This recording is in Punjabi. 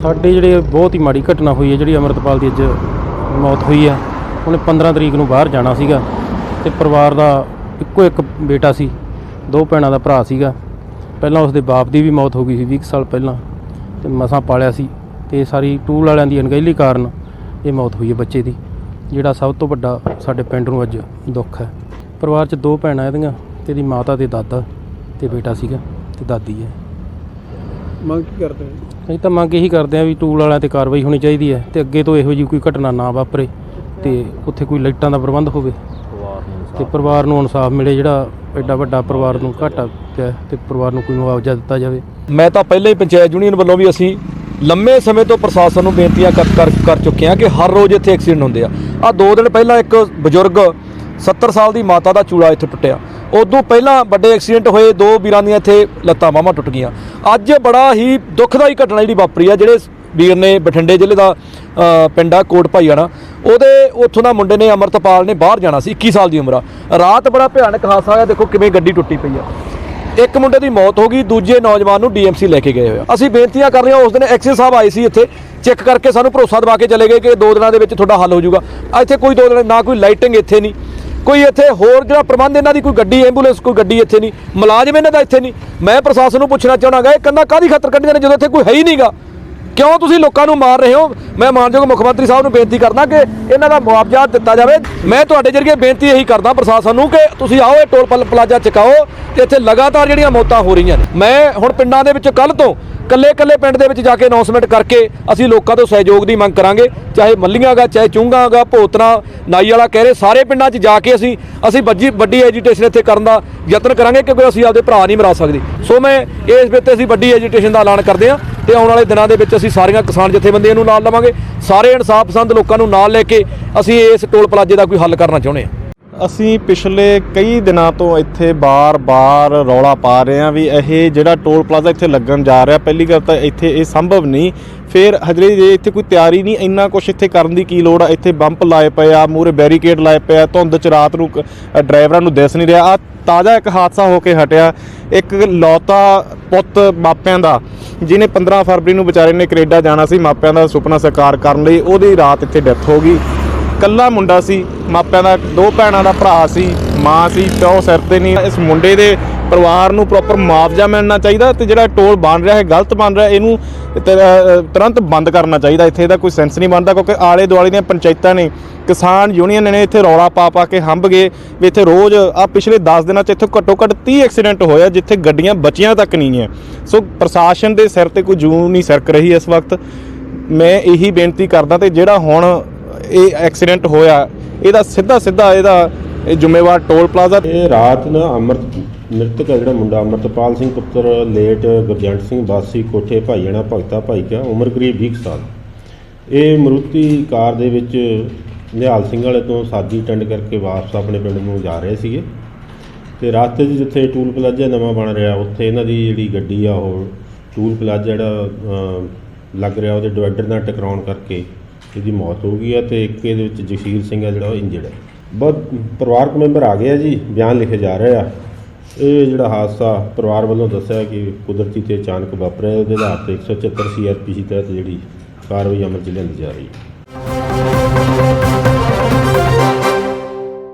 ਸਾਡੇ ਜਿਹੜੇ ਬਹੁਤ ਹੀ ਮਾੜੀ ਘਟਨਾ ਹੋਈ ਹੈ, ਜਿਹੜੀ ਅਮਰਤਪਾਲ ਦੀ ਅੱਜ ਮੌਤ ਹੋਈ ਹੈ ਉਹਨੇ 15 ਤਰੀਕ ਨੂੰ ਬਾਹਰ ਜਾਣਾ ਸੀਗਾ ਤੇ ਪਰਿਵਾਰ ਦਾ ਇੱਕੋ ਇੱਕ ਬੇਟਾ ਸੀ, ਦੋ ਭੈਣਾਂ ਦਾ ਭਰਾ ਸੀਗਾ। ਪਹਿਲਾਂ ਉਸਦੇ ਬਾਪ ਦੀ ਵੀ ਮੌਤ ਹੋ ਗਈ ਸੀ 20 ਕੁ ਸਾਲ ਪਹਿਲਾਂ ਤੇ ਮਸਾਂ ਪਾਲਿਆ ਸੀ ਤੇ ਸਾਰੀ ਟੂਲ ਵਾਲਿਆਂ ਦੀ ਅਣਗਹਿਲੀ ਕਾਰਨ ਇਹ ਮੌਤ ਹੋਈ ਹੈ ਬੱਚੇ ਦੀ, ਜਿਹੜਾ ਸਭ ਤੋਂ ਵੱਡਾ ਸਾਡੇ ਪਿੰਡ ਨੂੰ ਅੱਜ ਦੁੱਖ ਹੈ। ਪਰਿਵਾਰ 'ਚ ਦੋ ਭੈਣਾਂ ਇਹਦੀਆਂ, ਤੇ ਇਹਦੀ ਮਾਤਾ ਤੇ ਦਾਦਾ ਤੇ ਬੇਟਾ ਸੀਗਾ ਤੇ ਦਾਦੀ ਹੈ। ਮੰਗ ਕੀ ਕਰਦੇ ਹੋ? ਅਸੀਂ ਤਾਂ ਮੰਗ ਇਹੀ ਕਰਦੇ ਆ ਵੀ ਟੂਲ ਵਾਲਿਆਂ ਤੇ ਕਾਰਵਾਈ ਹੋਣੀ ਚਾਹੀਦੀ ਹੈ ਤੇ ਅੱਗੇ ਤੋਂ ਇਹੋ ਜਿਹੀ ਕੋਈ ਘਟਨਾ ਨਾ ਵਾਪਰੇ ਤੇ ਉੱਥੇ ਕੋਈ ਲਾਈਟਾਂ ਦਾ ਪ੍ਰਬੰਧ ਹੋਵੇ ਤੇ ਪਰਿਵਾਰ ਨੂੰ ਇਨਸਾਫ ਮਿਲੇ ਜਿਹੜਾ ਐਡਾ ਵੱਡਾ ਪਰਿਵਾਰ ਨੂੰ ਘਾਟਾ ਪਿਆ ਤੇ ਪਰਿਵਾਰ ਨੂੰ ਕੋਈ ਮੁਆਵਜ਼ਾ ਦਿੱਤਾ ਜਾਵੇ। ਮੈਂ ਤਾਂ ਪਹਿਲਾਂ ਹੀ ਪੰਚਾਇਤ ਯੂਨੀਅਨ ਵੱਲੋਂ ਵੀ ਅਸੀਂ ਲੰਮੇ ਸਮੇਂ ਤੋਂ ਪ੍ਰਸ਼ਾਸਨ ਨੂੰ ਬੇਨਤੀਆਂ ਕਰ ਕਰ ਕਰ ਚੁੱਕੇ ਹਾਂ ਕਿ ਹਰ ਰੋਜ਼ ਇੱਥੇ ਐਕਸੀਡੈਂਟ ਹੁੰਦੇ ਆ। ਆ ਦੋ ਦਿਨ ਪਹਿਲਾਂ ਇੱਕ ਬਜ਼ੁਰਗ 70 ਸਾਲ ਦੀ ਮਾਤਾ ਦਾ ਚੂਲਾ ਇੱਥੇ ਟੁੱਟਿਆ। ਉਦੋਂ ਪਹਿਲਾਂ ਵੱਡੇ ਐਕਸੀਡੈਂਟ ਹੋਏ, ਦੋ ਵੀਰਾਂ ਦੀਆਂ ਇੱਥੇ ਲੱਤਾਂ ਬਾਹਾਂ ਟੁੱਟ ਗਈਆਂ। ਅੱਜ ਬੜਾ ਹੀ ਦੁਖਦਾਈ ਘਟਨਾ ਜਿਹੜੀ ਵਾਪਰੀ ਆ, ਜਿਹੜੇ ਵੀਰ ਨੇ ਬਠਿੰਡੇ ਜ਼ਿਲ੍ਹੇ ਦਾ ਪਿੰਡ ਆ ਕੋਟ ਭਾਈਆਣਾ ਉਹਦੇ ਉੱਥੋਂ ਦਾ ਮੁੰਡੇ ਨੇ ਅਮਰਤਪਾਲ ਨੇ ਬਾਹਰ ਜਾਣਾ ਸੀ 21 ਸਾਲ ਦੀ ਉਮਰ ਆ। ਰਾਤ ਬੜਾ ਭਿਆਨਕ ਹਾਦਸਾ ਹੋਇਆ, ਦੇਖੋ ਕਿਵੇਂ ਗੱਡੀ ਟੁੱਟੀ ਪਈ ਆ। ਇੱਕ ਮੁੰਡੇ ਦੀ ਮੌਤ ਹੋ ਗਈ, ਦੂਜੇ ਨੌਜਵਾਨ ਨੂੰ ਡੀਐਮਸੀ ਲੈ ਕੇ ਗਏ ਹੋਏ ਅਸੀਂ ਬੇਨਤੀਆਂ ਕਰ ਰਹੇ ਹਾਂ, ਉਸ ਦਿਨ ਐਕਸਿਸ ਸਾਹਿਬ ਆਏ ਸੀ ਇੱਥੇ, ਚੈੱਕ ਕਰਕੇ ਸਾਨੂੰ ਭਰੋਸਾ ਦਿਵਾ ਕੇ ਚਲੇ ਗਏ ਕਿ ਦੋ ਦਿਨਾਂ ਦੇ ਵਿੱਚ ਤੁਹਾਡਾ ਹੱਲ ਹੋ ਜਾਊਗਾ। ਇੱਥੇ ਕੋਈ ਦੋ ਦਿਨ, ਨਾ ਕੋਈ ਲਾਈਟਿੰਗ ਇੱਥੇ ਨਹੀਂ। ਕੋਈ ਇੱਥੇ ਹੋਰ ਜਿਹੜਾ ਪ੍ਰਬੰਧ ਇਹਨਾਂ ਦੀ, ਕੋਈ ਗੱਡੀ ਐਂਬੂਲੈਂਸ ਕੋਈ ਗੱਡੀ ਇੱਥੇ ਨਹੀਂ, ਮੁਲਾਜ਼ਮ ਇਹਨਾਂ ਦਾ ਇੱਥੇ ਨਹੀਂ। ਮੈਂ ਪ੍ਰਸ਼ਾਸਨ ਨੂੰ ਪੁੱਛਣਾ ਚਾਹਣਾਗਾ, ਇਹ ਕੰਨਾ ਕਾਦੀ ਖਾਤਰ ਕੱਢੀਆਂ ਨੇ, ਜਦੋਂ ਇੱਥੇ ਕੋਈ ਹੈ ਹੀ ਨਹੀਂਗਾ। ਕਿਉਂ ਤੁਸੀਂ ਲੋਕਾਂ ਨੂੰ ਮਾਰ ਰਹੇ ਹੋ? ਮੈਂ ਮਾਨਯੋਗ ਮੁੱਖ ਮੰਤਰੀ ਸਾਹਿਬ ਨੂੰ ਬੇਨਤੀ ਕਰਦਾ ਕਿ ਇਹਨਾਂ ਦਾ ਮੁਆਵਜ਼ਾ ਦਿੱਤਾ ਜਾਵੇ। ਮੈਂ ਤੁਹਾਡੇ ਜਰੀਏ ਬੇਨਤੀ ਇਹੀ ਕਰਦਾ ਪ੍ਰਸ਼ਾਸਨ ਨੂੰ ਕਿ ਤੁਸੀਂ ਆਓ, ਇਹ ਟੋਲ ਪਲ- ਪਲਾਜ਼ਾ ਚਕਾਓ ਤੇ ਇੱਥੇ ਲਗਾਤਾਰ ਜਿਹੜੀਆਂ ਮੌਤਾਂ ਹੋ ਰਹੀਆਂ ਨੇ। ਮੈਂ ਹੁਣ ਪਿੰਡਾਂ ਦੇ ਵਿੱਚ ਕੱਲ ਤੋਂ ਕੱਲੇ ਕੱਲੇ ਪਿੰਡ ਦੇ ਵਿੱਚ ਜਾ ਕੇ ਅਨਾਉਂਸਮੈਂਟ ਕਰਕੇ ਅਸੀਂ ਲੋਕਾਂ ਤੋਂ ਸਹਿਯੋਗ ਦੀ ਮੰਗ ਕਰਾਂਗੇ। ਚਾਹੇ ਮੱਲੀਆਂਗਾ, ਚਾਹੇ ਚੁੰਗਾਂਗਾ, ਭੋਤਨਾ ਨਾਈ ਵਾਲਾ ਕਹਿ ਰਹੇ ਸਾਰੇ ਪਿੰਡਾਂ 'ਚ ਜਾ ਕੇ ਅਸੀਂ ਅਸੀਂ ਵੱਜੀ ਵੱਡੀ ਐਜੀਟੇਸ਼ਨ ਇੱਥੇ ਕਰਨ ਦਾ ਯਤਨ ਕਰਾਂਗੇ ਕਿਉਂਕਿ ਅਸੀਂ ਆਪਦੇ ਭਰਾ ਨਹੀਂ ਮਰਾ ਸਕਦੇ। ਸੋ ਮੈਂ ਇਸ ਵਿੱਚ ਅਸੀਂ ਵੱਡੀ ਐਜੀਟੇਸ਼ਨ ਦਾ ਐਲਾਨ ਕਰਦੇ ਹਾਂ ਤੇ ਆਉਣ ਵਾਲੇ ਦਿਨਾਂ ਦੇ ਵਿੱਚ ਅਸੀਂ ਸਾਰੀਆਂ ਕਿਸਾਨ ਜਥੇਬੰਦੀਆਂ ਨੂੰ ਨਾਲ ਲਵਾਂਗੇ। ਸਾਰੇ ਇਨਸਾਫ ਪਸੰਦ ਲੋਕਾਂ ਨੂੰ ਨਾਲ ਲੈ ਕੇ ਅਸੀਂ ਇਸ ਟੋਲ ਪਲਾਜ਼ੇ ਦਾ ਕੋਈ ਹੱਲ ਕਰਨਾ ਚਾਹੁੰਦੇ ਹਾਂ। ਅਸੀਂ ਪਿਛਲੇ ਕਈ ਦਿਨਾਂ ਤੋਂ ਇੱਥੇ ਬਾਰ-ਬਾਰ ਰੌਲਾ ਪਾ ਰਹੇ ਹਾਂ ਵੀ ਇਹ ਜਿਹੜਾ ਟੋਲ ਪਲਾਜ਼ਾ ਇੱਥੇ ਲੱਗਣ ਜਾ ਰਿਹਾ, ਪਹਿਲੀ ਗੱਲ ਤਾਂ ਇੱਥੇ ਇਹ ਸੰਭਵ ਨਹੀਂ। ਫਿਰ ਹਜੇ ਜੇ ਇੱਥੇ ਕੋਈ ਤਿਆਰੀ ਨਹੀਂ, ਇੰਨਾ ਕੁਝ ਇੱਥੇ ਕਰਨ ਦੀ ਕੀ ਲੋੜ ਆ? ਇੱਥੇ ਬੰਪ ਲਾਏ ਪਏ ਆ ਮੂਰੇ ਬੈਰੀਕੇਡ ਲਾਏ ਪਏ ਆ, ਧੁੰਦ ਚ ਰਾਤ ਨੂੰ ਡਰਾਈਵਰਾਂ ਨੂੰ ਦਿਸ ਨਹੀਂ ਰਿਹਾ। ਆ ਤਾਜ਼ਾ ਇੱਕ ਹਾਦਸਾ ਹੋ ਕੇ ਹਟਿਆ। ਇੱਕ ਲੌਤਾ ਪੁੱਤ ਮਾਪਿਆਂ ਦਾ, ਜਿਹਨੇ 15 ਫਰਵਰੀ ਨੂੰ ਵਿਚਾਰੇ ਨੇ ਕੈਨੇਡਾ ਜਾਣਾ ਸੀ, ਮਾਪਿਆਂ ਦਾ ਸੁਪਨਾ ਸਾਕਾਰ ਕਰਨ ਲਈ, ਉਹਦੀ ਰਾਤ ਇੱਥੇ ਡੈਥ ਹੋ ਗਈ। ਕੱਲਾ ਮੁੰਡਾ ਸੀ, ਮਾਪਿਆਂ ਦਾ, ਦੋ ਭੈਣਾਂ ਦਾ ਭਰਾ ਸੀ, ਮਾਂ ਸੀ, ਪਿਓ ਸਿਰ ਤੇ ਨਹੀਂ। ਇਸ ਮੁੰਡੇ ਦੇ ਪਰਿਵਾਰ ਨੂੰ ਪ੍ਰੋਪਰ ਮੁਆਵਜ਼ਾ ਮਿਲਣਾ ਚਾਹੀਦਾ ਤੇ ਜਿਹੜਾ ਟੋਲ ਬਣ ਰਿਹਾ ਹੈ ਗਲਤ ਬਣ ਰਿਹਾ, ਇਹਨੂੰ ਤੁਰੰਤ ਬੰਦ ਕਰਨਾ ਚਾਹੀਦਾ। ਇੱਥੇ ਇਹਦਾ ਕੋਈ ਸੈਂਸ ਨਹੀਂ ਬਣਦਾ ਕਿਉਂਕਿ ਆਲੇ ਦੁਆਲੇ ਦੀਆਂ ਪੰਚਾਇਤਾਂ ਨੇ, ਕਿਸਾਨ ਯੂਨੀਅਨ ਨੇ ਇੱਥੇ ਰੌਲਾ ਪਾ ਪਾ ਕੇ ਹੰਬ ਗਏ ਵੀ ਇੱਥੇ ਰੋਜ਼ ਆ ਪਿਛਲੇ 10 ਦਿਨਾਂ 'ਚ ਇੱਥੇ ਘੱਟੋ ਘੱਟ 30 ਐਕਸੀਡੈਂਟ ਹੋਇਆ, ਜਿੱਥੇ ਗੱਡੀਆਂ ਬਚੀਆਂ ਤੱਕ ਨਹੀਂ ਹੈ ਸੋ ਪ੍ਰਸ਼ਾਸਨ ਦੇ ਸਿਰ ਤੇ ਕੋਈ ਜੂਨ ਨਹੀਂ ਸਰਕ ਰਹੀ ਇਸ ਵਕਤ। ਮੈਂ ਇਹੀ ਬੇਨਤੀ ਕਰਦਾ ਤੇ ਜਿਹੜਾ ਹੁਣ ਇਹ ਐਕਸੀਡੈਂਟ ਹੋਇਆ, ਇਹਦਾ ਸਿੱਧਾ ਸਿੱਧਾ ਇਹਦਾ ਇਹ ਜ਼ਿੰਮੇਵਾਰ ਟੋਲ ਪਲਾਜ਼ਾ ਇਹ ਰਾਤ ਨਾ ਅਮਰਤ ਮ੍ਰਿਤਕ ਹੈ ਜਿਹੜਾ ਮੁੰਡਾ, ਅਮਰਤਪਾਲ ਸਿੰਘ ਪੁੱਤਰ, ਲੇਟ ਗੁਰਜੰਟ ਸਿੰਘ, ਵਾਸੀ ਕੋਠੇ ਭਾਈਆਣਾ ਭਗਤਾ ਭਾਈ ਕਾ ਉਮਰ ਕਰੀਬ 20 ਸਾਲ। ਇਹ ਮਰੂਤੀ ਕਾਰ ਦੇ ਵਿੱਚ ਨਿਹਾਲ ਸਿੰਘ ਵਾਲੇ ਤੋਂ ਸਾਦੀ ਟੰਡ ਕਰਕੇ ਵਾਪਸ ਆਪਣੇ ਪਿੰਡ ਨੂੰ ਜਾ ਰਹੇ ਸੀਗੇ। ਤੇ ਰਸਤੇ 'ਚ ਜਿੱਥੇ ਟੂਲ ਪਲਾਜ਼ਾ ਨਵਾਂ ਬਣ ਰਿਹਾ, ਉੱਥੇ ਇਹਨਾਂ ਦੀ ਜਿਹੜੀ ਗੱਡੀ ਆ, ਉਹ ਟੂਲ ਪਲਾਜ਼ਾ ਜਿਹੜਾ ਲੱਗ ਰਿਹਾ, ਉਹਦੇ ਡਿਵਾਈਡਰ ਨਾਲ ਟਕਰਾਉਣ ਕਰਕੇ ਇਹਦੀ ਮੌਤ ਹੋ ਗਈ ਆ ਤੇ ਇੱਕ ਇਹਦੇ ਵਿੱਚ ਜਗਸੀਰ ਸਿੰਘ ਆ ਜਿਹੜਾ ਉਹ ਇੰਜਰਡ ਹੈ। ਬਹੁਤ ਪਰਿਵਾਰਕ ਮੈਂਬਰ ਆ ਗਏ ਆ ਜੀ, ਬਿਆਨ ਲਿਖੇ ਜਾ ਰਹੇ ਆ। ਇਹ ਜਿਹੜਾ ਹਾਦਸਾ ਪਰਿਵਾਰ ਵੱਲੋਂ ਦੱਸਿਆ ਕਿ ਕੁਦਰਤੀ ਤੇ ਅਚਾਨਕ ਵਾਪਰਿਆ, ਉਹਦੇ ਆਧਾਰ ਤੇ 174 ਸੀਆਰਪੀਸੀ ਤਹਿਤ ਜਿਹੜੀ ਕਾਰਵਾਈ ਅਮਲ ਚ ਲਿਆਂਦੀ ਜਾ ਰਹੀ ਹੈ।